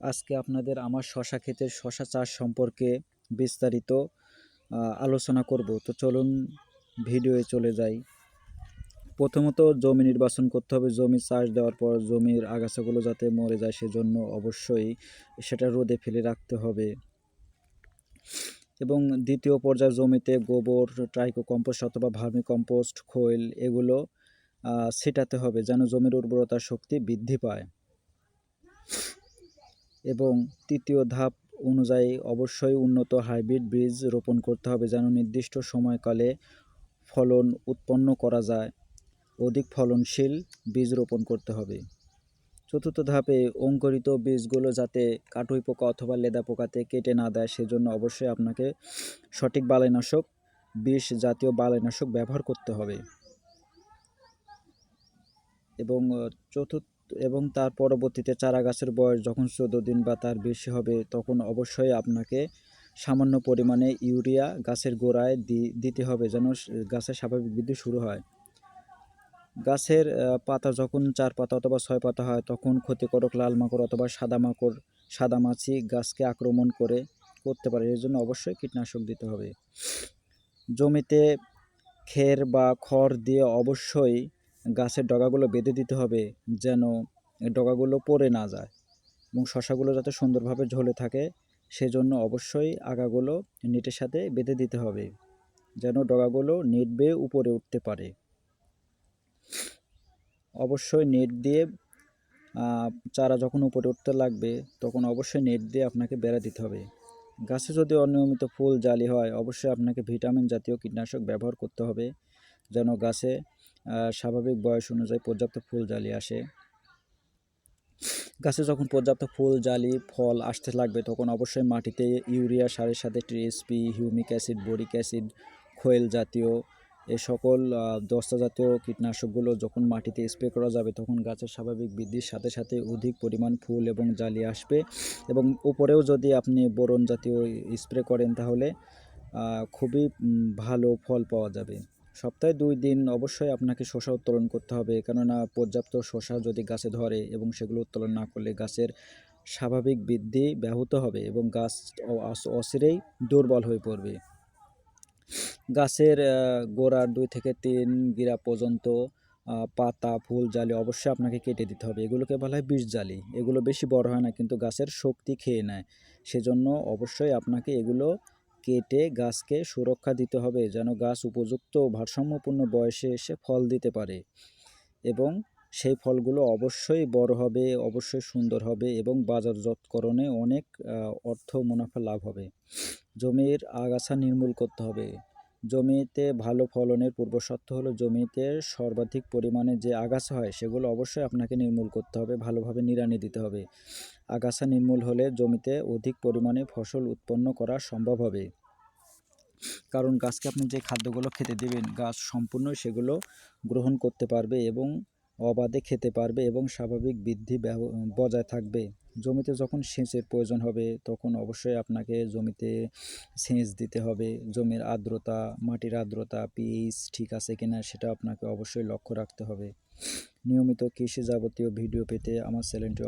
আজকে আপনাদের আমার শশা ক্ষেতের শশা চাষ সম্পর্কে বিস্তারিত আলোচনা করব। তো চলুন ভিডিওয়ে চলে যাই। প্রথমত জমি নির্বাচন করতে হবে। জমি চাষ দেওয়ার পর জমির আগাছাগুলো যাতে মরে যায় সেজন্য অবশ্যই সেটা রোদে ফেলে রাখতে হবে। এবং দ্বিতীয় পর্যায়ে জমিতে গোবর ট্রাইকো কম্পোস্ট অথবা ভার্মি কম্পোস্ট খৈল এগুলো ছিটাতে হবে যেন জমির উর্বরতা শক্তি বৃদ্ধি পায়। এবং তৃতীয় ধাপ অনুযায়ী অবশ্যই উন্নত হাইব্রিড বীজ রোপণ করতে হবে যেন নির্দিষ্ট সময়কালে ফলন উৎপন্ন করা যায়। অধিক ফলনশীল বীজ রোপণ করতে হবে। চতুর্থ ধাপে অঙ্কুরিত বীজগুলো যাতে কাটুই পোকা অথবা লেদা পোকাতে কেটে না দেয়, সেজন্য অবশ্যই আপনাকে সঠিক বালাইনাশক, বিষ জাতীয় বালাইনাশক ব্যবহার করতে হবে। এবং চতুর্থ এবং তার পরবর্তীতে চারা গাছের বয়স যখন চোদ্দ দিন বা তার বেশি হবে, তখন অবশ্যই আপনাকে সামান্য পরিমাণে ইউরিয়া গাছের গোড়ায় দিতে হবে যেন গাছের স্বাভাবিক বৃদ্ধি শুরু হয়। গাছের পাতা যখন চার পাতা অথবা ছয় পাতা হয়, তখন ক্ষতিকারক লাল মাকড় অথবা সাদা মাকড়, সাদা মাছি গাছকে আক্রমণ করে, করতে পারে। এর জন্য অবশ্যই কীটনাশক দিতে হবে। জমিতে খের বা খড় দিয়ে অবশ্যই গাছের ডগাগুলো বেঁধে দিতে হবে যেন ডগাগুলো পড়ে না যায় এবং শশাগুলো যাতে সুন্দরভাবে ঝলে থাকে, সেজন্য অবশ্যই আগাগুলো নেটের সাথে বেঁধে দিতে হবে যেন ডগাগুলো নেট বেয়ে উপরে উঠতে পারে। অবশ্যই নেট দিয়ে চারা যখন উপরে উঠতে লাগবে, তখন অবশ্যই নেট দিয়ে আপনাকে বেড়া দিতে হবে। গাছে যদি অনিয়মিত ফুল, জালি হয়, অবশ্যই আপনাকে ভিটামিন জাতীয় কীটনাশক ব্যবহার করতে হবে যেন গাছে স্বাভাবিক বয়স অনুযায়ী পর্যাপ্ত ফুল জালি আসে। গাছে যখন পর্যাপ্ত ফুল, জালি, ফল আসতে লাগবে, তখন অবশ্যই মাটিতে ইউরিয়া, সারের সাথে TSP humic acid, boric acid, খোয়েল জাতীয় এ সকল দস্তা জাতীয় কীটনাশকগুলো যখন মাটিতে স্প্রে করা যাবে, তখন গাছের স্বাভাবিক বৃদ্ধির সাথে সাথে অধিক পরিমাণ ফুল এবং জালি আসবে। এবং উপরেও যদি আপনি বোরন জাতীয় স্প্রে করেন, তাহলে খুবই ভালো ফল পাওয়া যাবে। সপ্তাহে দুই দিন অবশ্যই আপনাকে শসা উত্তোলন করতে হবে। কেননা পর্যাপ্ত শসা যদি গাছে ধরে এবং সেগুলো উত্তোলন না করলে গাছের স্বাভাবিক বৃদ্ধি ব্যাহত হবে এবং গাছ অ- অস- অচিরেই দুর্বল হয়ে পড়বে। গাছের গোড়ার দুই থেকে তিন গিরা পর্যন্ত পাতা, ফুল, জালি অবশ্যই আপনাকে কেটে দিতে হবে। এগুলোকে বলা হয় বিষ জালি। এগুলো বেশি বড় হয় না, কিন্তু গাছের শক্তি খেয়ে নেয়। সেজন্য অবশ্যই আপনাকে এগুলো কেটে গাছকে সুরক্ষা দিতে হবে যেন গাছ উপযুক্ত ভারসাম্যপূর্ণ বয়সে এসে ফল দিতে পারে এবং সেই ফলগুলো অবশ্যই বড় হবে, অবশ্যই সুন্দর হবে এবং বাজারজাতকরণে অনেক অর্থ মুনাফা লাভ হবে। জমির আগাছা নির্মূল করতে হবে। জমিতে ভালো ফলনের পূর্ব শর্ত হলো জমিতে সর্বাধিক পরিমাণে যে আগাছা হয়, সেগুলো অবশ্যই আপনাকে নির্মূল করতে হবে, ভালোভাবে নিড়ানি দিতে হবে। আগাছা নির্মূল হলে জমিতে অধিক পরিমাণে ফসল উৎপন্ন করা সম্ভব হবে। কারণ গাছকে আপনি যে খাদ্যগুলো খেতে দেবেন, গাছ সম্পূর্ণ সেগুলো গ্রহণ করতে পারবে এবং অবাধে খেতে পারবে এবং স্বাভাবিক বৃদ্ধি বজায় থাকবে। জমিতে যখন সেচের প্রয়োজন হবে, তখন অবশ্যই আপনাকে জমিতে সেচ দিতে হবে। জমির আর্দ্রতা, মাটির আর্দ্রতা পিএইচ ঠিক আছে কিনা সেটা আপনাকে অবশ্যই লক্ষ্য রাখতে হবে। নিয়মিত কৃষি যাবতীয় ভিডিও পেতে আমার চ্যানেলটি